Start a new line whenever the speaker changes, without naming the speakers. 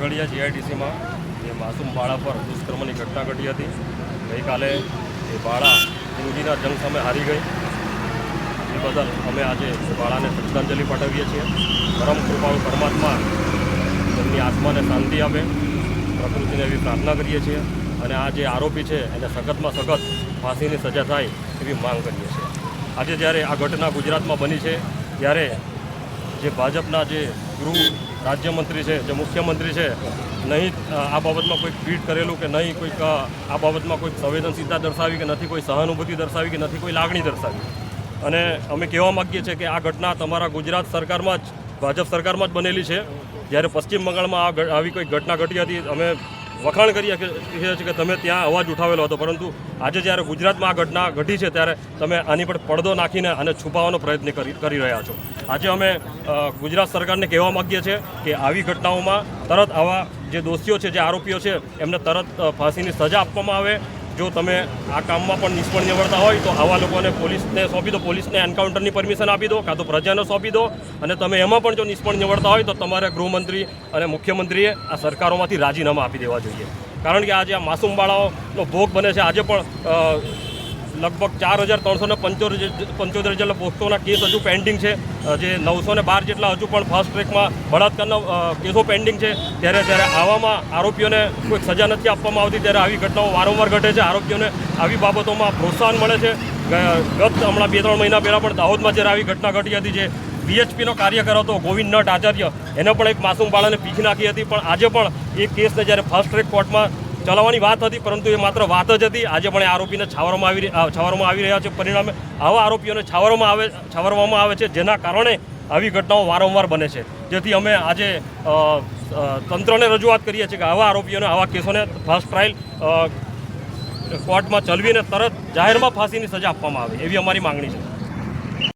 ઝઘડિયા જીઆઈડીસીમાં જે માસૂમ બાળા પર દુષ્કર્મની ઘટના ઘટી હતી. ગઈકાલે એ બાળા જિંદગીના જંગ સામે હારી ગઈ. એ બદલ અમે આજે બાળાને શ્રદ્ધાંજલિ પાઠવીએ છીએ. પરમ કૃપાળુ પરમાત્મા તેમની આત્માને શાંતિ આપે. પ્રકૃતિને એવી પ્રાર્થના કરીએ છીએ અને આ જે આરોપી છે એને સખતમાં સખત ફાંસીની સજા થાય એવી માંગ કરીએ છીએ. આજે જ્યારે આ ઘટના ગુજરાતમાં બની છે, ત્યારે જે ભાજપના જે ગૃહ રાજ્યમંત્રી છે, જે મુખ્યમંત્રી છે, નહીં આ બાબતમાં કોઈ ટ્વીટ કરેલું કે નહીં, કોઈક આ બાબતમાં કોઈ સંવેદનશીલતા દર્શાવી કે નથી, કોઈ સહાનુભૂતિ દર્શાવી કે નથી, કોઈ લાગણી દર્શાવી. અને અમે કહેવા માગીએ છીએ કે આ ઘટના તમારા ગુજરાત સરકારમાં જ, ભાજપ સરકારમાં જ બનેલી છે. જ્યારે પશ્ચિમ બંગાળમાં આ આવી કોઈ ઘટના ઘટી હતી, અમે વખાણ કરીએ કે કહીએ છીએ કે તમે ત્યાં અવાજ ઉઠાવેલો હતો, પરંતુ આજે જ્યારે ગુજરાતમાં આ ઘટના ઘટી છે, ત્યારે તમે આની પર પડદો નાખીને આને છુપાવવાનો પ્રયત્ન કરી કરી રહ્યા છો. આજે અમે ગુજરાત સરકારને કહેવા માગીએ છીએ કે આવી ઘટનાઓમાં તરત આવા જે દોષીઓ છે, જે આરોપીઓ છે, એમને તરત ફાંસીની સજા આપવામાં આવે જો તમે આ કામમાં પણ નિષ્ફળ નિવડતા હોય, તો આવા લોકોને પોલીસને સોંપી દો, પોલીસને એન્કાઉન્ટરની પરમિશન આપી દો, કાં તો પ્રજાને સોંપી દો. અને તમે એમાં પણ જો નિષ્ફળ નિવડતા હોય, તો તમારે ગૃહમંત્રી અને મુખ્યમંત્રીએ આ સરકારોમાંથી રાજીનામા આપી દેવા જોઈએ. કારણ કે આજે આ માસૂમ બાળાઓનો ભોગ બને છે. આજે પણ લગભગ ચાર હજાર ત્રણસો ને પંચોતેર જેટલા પોસ્ટોના કેસ હજુ પેન્ડિંગ છે. જે નવસો ને બાર જેટલા હજુ પણ ફાસ્ટ ટ્રેકમાં બળાત્કારના કેસો પેન્ડિંગ છે. ત્યારે જ્યારે આવામાં આરોપીઓને કોઈ સજા નથી આપવામાં આવતી. ત્યારે આવી ઘટનાઓ વારંવાર ઘટે છે. આરોપીઓને આવી બાબતોમાં પ્રોત્સાહન મળે છે. ગત હમણાં બે ત્રણ મહિના પહેલાં પણ દાહોદમાં જ્યારે આવી ઘટના ઘટી હતી જે બીએચપીનો કાર્યકર હતો, ગોવિંદ નટ આચાર્ય, એને પણ એક માસૂમ બાળાને પીખી નાખી હતી. પણ આજે પણ એ કેસને જ્યારે ફાસ્ટ ટ્રેક કોર્ટમાં ચલાવવાની વાત હતી, પરંતુ એ માત્ર વાત જ હતી. આજે પણ એ આરોપીને છાવરવામાં આવી છાવરવામાં આવી રહ્યા છે. પરિણામે આવા આરોપીઓને છાવરવામાં આવે છાવરવામાં આવે છે, જેના કારણે આવી ઘટનાઓ વારંવાર બને છે. જેથી અમે આજે તંત્રને રજૂઆત કરીએ છીએ કે આવા આરોપીઓને, આવા કેસોને ફાસ્ટ ટ્રાયલ કોર્ટમાં ચલવીને તરત જાહેરમાં ફાંસીની સજા આપવામાં આવે, એવી અમારી માંગણી છે.